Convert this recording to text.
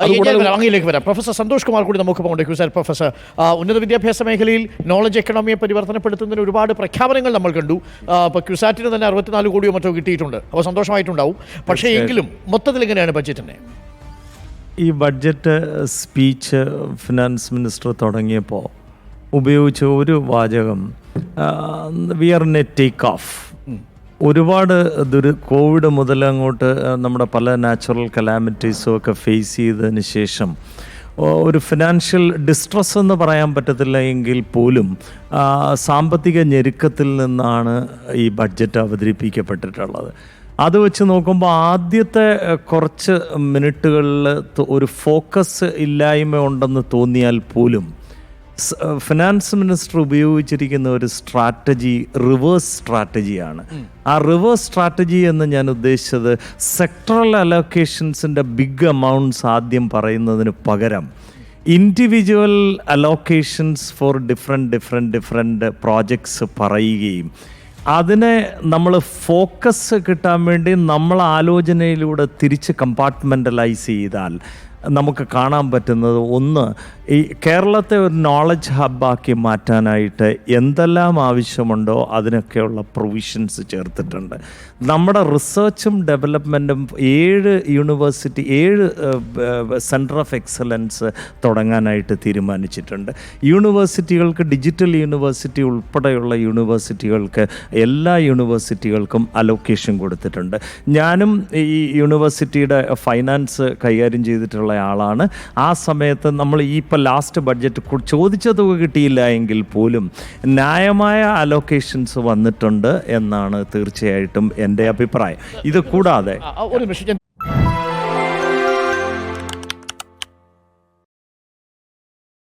അങ്ങയിലേക്ക് വരാം. പ്രൊഫസർ സന്തോഷ് കുമാർ കൂടി നമുക്ക് പോകേണ്ട ക്യൂസാർ പ്രൊഫസർ ഉന്നത വിദ്യാഭ്യാസ മേഖലയിൽ നോളജ് എക്കണോമിയെ പരിവർത്തനപ്പെടുത്തുന്നതിന് ഒരുപാട് പ്രഖ്യാപനങ്ങൾ നമ്മൾ കണ്ടു. ഇപ്പോൾ ക്യൂസാറ്റിന് തന്നെ അറുപത്തിനാല് കോടിയോ മറ്റോ കിട്ടിയിട്ടുണ്ട്. അപ്പോൾ സന്തോഷമായിട്ടുണ്ടാവും. പക്ഷേ എങ്കിലും മൊത്തത്തിൽ എങ്ങനെയാണ് ബഡ്ജറ്റിനെ ഈ ബഡ്ജറ്റ് സ്പീച്ച് ഫിനാൻസ് മിനിസ്റ്റർ തുടങ്ങിയപ്പോൾ ഉപയോഗിച്ച ഒരു വാചകം വി ആർ നെ ടേക്ക് ഓഫ് ഒരുപാട് ദുരി കോവിഡ് മുതൽ അങ്ങോട്ട് നമ്മുടെ പല നാച്ചുറൽ കലാമിറ്റീസും ഒക്കെ ഫേസ് ചെയ്തതിന് ശേഷം ഒരു ഫിനാൻഷ്യൽ ഡിസ്ട്രസ് എന്ന് പറയാൻ പറ്റത്തില്ല എങ്കിൽ പോലും സാമ്പത്തിക ഞെരുക്കത്തിൽ നിന്നാണ് ഈ ബഡ്ജറ്റ് അവതരിപ്പിക്കപ്പെട്ടിട്ടുള്ളത്. അത് വെച്ച് നോക്കുമ്പോൾ ആദ്യത്തെ കുറച്ച് മിനിറ്റുകളിൽ ഒരു ഫോക്കസ് ഇല്ലായ്മ ഉണ്ടെന്ന് തോന്നിയാൽ പോലും ഫിനാൻസ് മിനിസ്റ്റർ ഉപയോഗിച്ചിരിക്കുന്ന ഒരു സ്ട്രാറ്റജി റിവേഴ്സ് സ്ട്രാറ്റജിയാണ് ആ റിവേഴ്സ് സ്ട്രാറ്റജി എന്ന് ഞാൻ ഉദ്ദേശിച്ചത് സെക്ടറൽ അലോക്കേഷൻസിന്റെ ബിഗ് എമൗണ്ട്സ് ആദ്യം പറയുന്നതിന് പകരം individual allocations for different different different projects പറയുകയും അതിനെ നമ്മൾ ഫോക്കസ് കിട്ടാൻ വേണ്ടി നമ്മൾ ആലോചനയിലൂടെ തിരിച്ച് കമ്പാർട്ട്മെന്റലൈസ് ചെയ്താൽ നമുക്ക് കാണാൻ പറ്റുന്നത് ഒന്ന് ഈ കേരളത്തെ ഒരു നോളജ് ഹബ്ബാക്കി മാറ്റാനായിട്ട് എന്തെല്ലാം ആവശ്യമുണ്ടോ അതിനൊക്കെയുള്ള പ്രൊവിഷൻസ് ചേർത്തിട്ടുണ്ട്. നമ്മുടെ റിസർച്ചും ഡെവലപ്മെന്റും ഏഴ് യൂണിവേഴ്സിറ്റി ഏഴ് സെന്റർ ഓഫ് എക്സലൻസ് തുടങ്ങാനായിട്ട് തീരുമാനിച്ചിട്ടുണ്ട്. യൂണിവേഴ്സിറ്റികൾക്ക് ഡിജിറ്റൽ യൂണിവേഴ്സിറ്റി ഉൾപ്പെടെയുള്ള യൂണിവേഴ്സിറ്റികൾക്ക് എല്ലാ യൂണിവേഴ്സിറ്റികൾക്കും അലോക്കേഷൻ കൊടുത്തിട്ടുണ്ട്. ഞാനും ഈ യൂണിവേഴ്സിറ്റിയുടെ ഫൈനാൻസ് കൈകാര്യം ചെയ്തിട്ടുള്ള ആളാണ് ആ സമയത്ത് നമ്മൾ ഈ ഇപ്പോൾ ലാസ്റ്റ് ബഡ്ജറ്റ് ചോദിച്ച തുക കിട്ടിയില്ല എങ്കിൽ പോലും ന്യായമായ അലോക്കേഷൻസ് വന്നിട്ടുണ്ട് എന്നാണ് തീർച്ചയായിട്ടും എന്റെ അഭിപ്രായം. ഇത് കൂടാതെ ഒരു